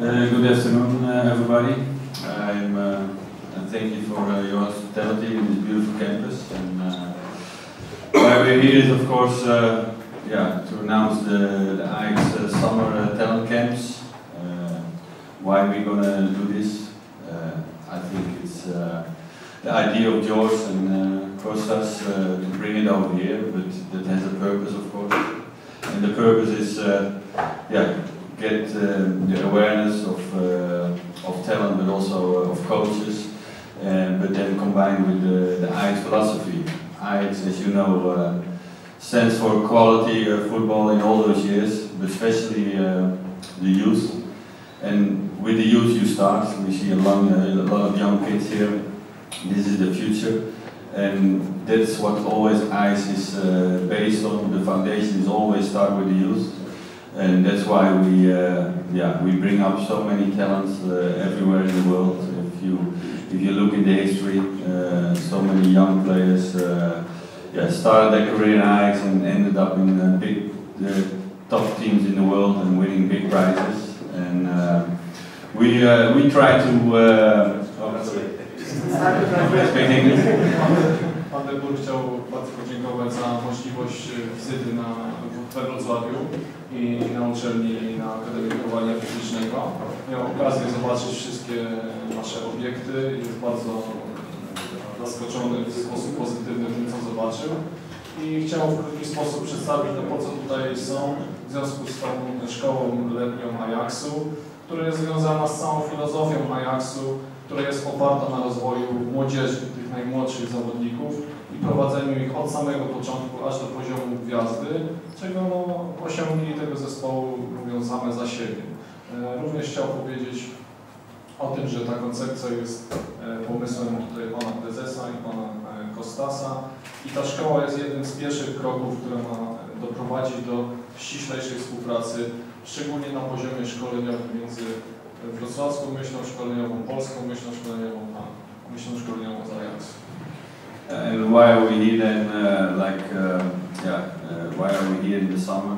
Uh, good afternoon, uh, everybody. I'm uh, and thank you for uh, your hospitality in this beautiful campus. And uh, why we're here is, of course, uh, yeah, to announce the the Ajax uh, summer talent camps. Why we're gonna do this? I think it's the idea of George and Kostas uh, to bring it over here, but that has a purpose, of course. And the purpose is, yeah, get uh, the awareness of, uh, of talent, but also uh, of coaches, uh, but then combined with the, the philosophy. Ajax, as you know, uh, stands for quality football in all those years, but especially the youth. And with the youth you start. We see a, long, a lot of young kids here. This is the future. And that's what always Ajax is uh, based on. The foundation is always start with the youth and that's why we uh, yeah we bring up so many talents uh, everywhere in the world. If you if you look in the history, uh, so many young players uh, yeah started their career in Ajax and ended up in uh, big the top teams in the world and winning big prizes. And uh, we uh, we try to. Uh, oh. Speak English. Debur chciał bardzo podziękować za możliwość e, wizyty na, we Wrocławiu i na uczelni na Akademii Wychowania Fizycznego. Miał okazję zobaczyć wszystkie nasze obiekty i jest bardzo e, zaskoczony w sposób pozytywny tym, co zobaczył. I chciał w krótki sposób przedstawić, no po co tutaj są, w związku z tą szkołą letnią Ajaxu, która jest związana z całą filozofią Ajaxu, która jest oparta na rozwoju młodzieży, tych najmłodszych zawodników i prowadzeniu ich od samego początku aż do poziomu gwiazdy, czego no, osiągi tego zespołu mówią same za siebie. E, Również chciał powiedzieć o tym, że ta koncepcja jest e, pomysłem tutaj pana prezesa i pana e, Kostasa i ta szkoła jest jednym z pierwszych kroków, które ma doprowadzić do ściślejszej współpracy, szczególnie na poziomie szkoleniowym między wrocławską myślą szkoleniową, polską myślą szkoleniową, a myślą szkoleniową z Ajaxu. And why are we here then? Uh, like, uh, yeah, uh, why are we here in the summer?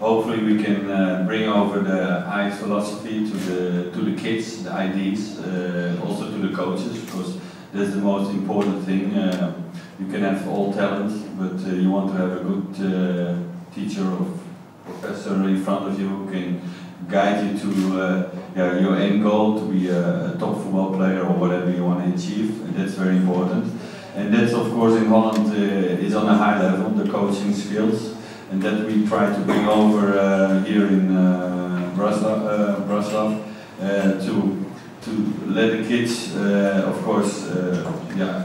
Hopefully, we can uh, bring over the Ajax philosophy to the to the kids, the IDs, uh, also to the coaches, because that's the most important thing. Uh, you can have all talent, but uh, you want to have a good uh, teacher or professor in front of you who can guide you to uh, yeah, your end goal to be a, top football player or whatever you want to achieve, and that's very important. And that's of course in Holland uh, is on a high level, the coaching skills, and that we try to bring over uh, here in uh, Wrocław, uh, uh, to to let the kids, uh, of course, yeah,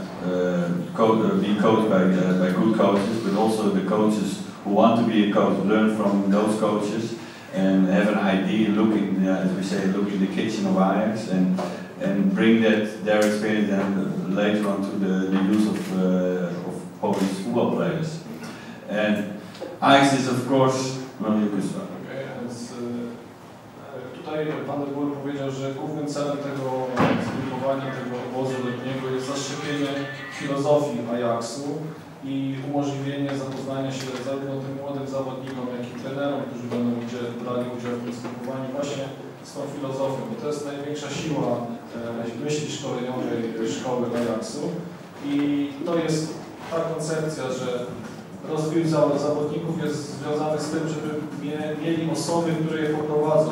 co- be coached by by good coaches, but also the coaches who want to be a coach learn from those coaches and have an idea, look in, uh, as we say, look in the kitchen of Ajax and and bring that their experience then later on to the, the use of, uh, of Polish football players. And Ajax is of course, well, you tutaj Pan de powiedział, że głównym celem tego zgrupowania, tego obozu letniego jest zaszczepienie filozofii Ajaxu i umożliwienie zapoznania się zarówno tym młodym zawodnikom, jak i trenerom, którzy będą udział, brali udział w tym zgrupowaniu właśnie z tą filozofią, bo to jest największa siła e, myśli szkoleniowej szkoły Ajaxu i to jest ta koncepcja, że rozwój za- zawodników jest związany z tym, żeby mie- mieli osoby, które je poprowadzą.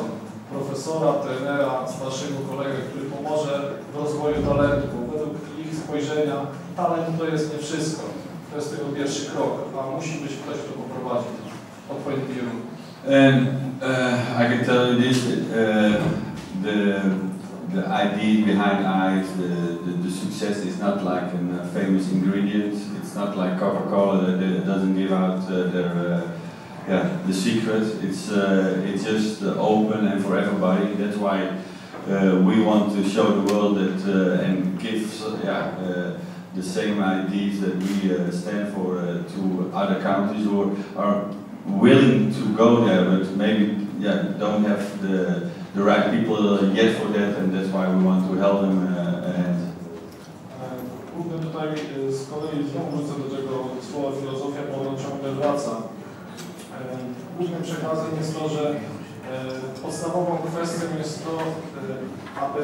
Profesora, trenera, starszego kolegę, który pomoże w rozwoju talentu, według ich spojrzenia talent to jest nie wszystko. To jest tylko pierwszy krok, a musi być ktoś, kto poprowadzi kierunek. And uh, I can tell you this: uh, the the idea behind Ajax, the, the the success is not like a uh, famous ingredient. It's not like Coca-Cola that doesn't give out uh, their uh, yeah the secret. It's uh, it's just open and for everybody. That's why uh, we want to show the world that uh, and give yeah. Uh, the same ideas that we uh, stand for uh, to other countries who are willing to go there, but maybe yeah don't have the the right people yet for that, and that's why we want to help them. Uh, and E, Główny tutaj z kolei znowu do tego słowa filozofia, bo ono ciągle wraca. Głównym przekazem jest to, że Podstawową kwestią jest to, aby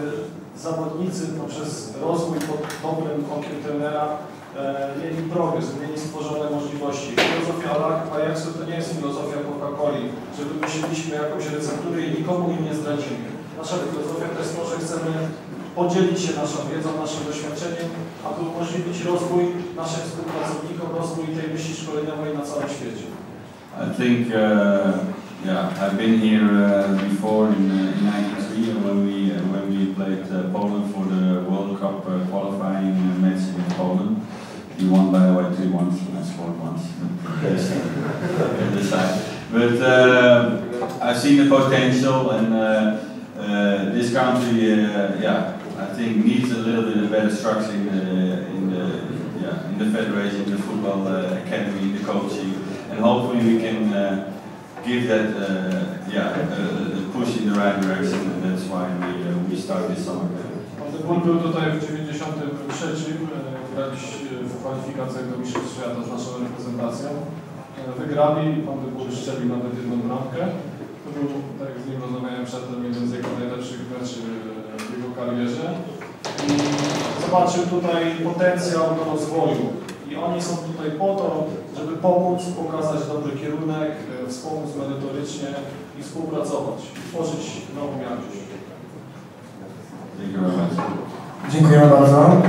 zawodnicy poprzez rozwój pod dobrym okiem trenera e, mieli progres, mieli stworzone możliwości. Filozofia Ajaxu to nie jest filozofia Coca-Coli, że wymyśliliśmy jakąś recepturę i nikomu jej nie zdradzimy. Nasza filozofia to jest to, że chcemy podzielić się naszą wiedzą, naszym doświadczeniem, aby umożliwić rozwój naszym współpracownikom, rozwój tej myśli szkoleniowej na całym świecie. I think, uh, yeah, I've been here uh, before in, uh, in '93 when we uh, when we played uh, Poland for the World Cup uh, qualifying match in Poland. We won by the way three and I scored once. But, uh, I've seen the potential, and uh, uh, this country, yeah, I think needs a little bit of better structure in the in the yeah in the federation, the football academy, the coaching and hopefully we can give that yeah push in the right direction and that's why we uh, we start this summer. Ból był tutaj w 93, e, graliśmy w kwalifikacjach do Mistrzostw Świata z naszą reprezentacją. E, Wygrali, pan Dybur strzelił nawet jedną bramkę. To był, tak jak z nim rozmawiałem przedtem, jeden z jego najlepszych meczy e, w jego karierze. I zobaczył tutaj potencjał do rozwoju. I oni są tutaj po to, żeby pomóc, pokazać dobry kierunek, e, wspomóc merytorycznie i współpracować, i tworzyć nową jakość. Much. Dziękujemy bardzo.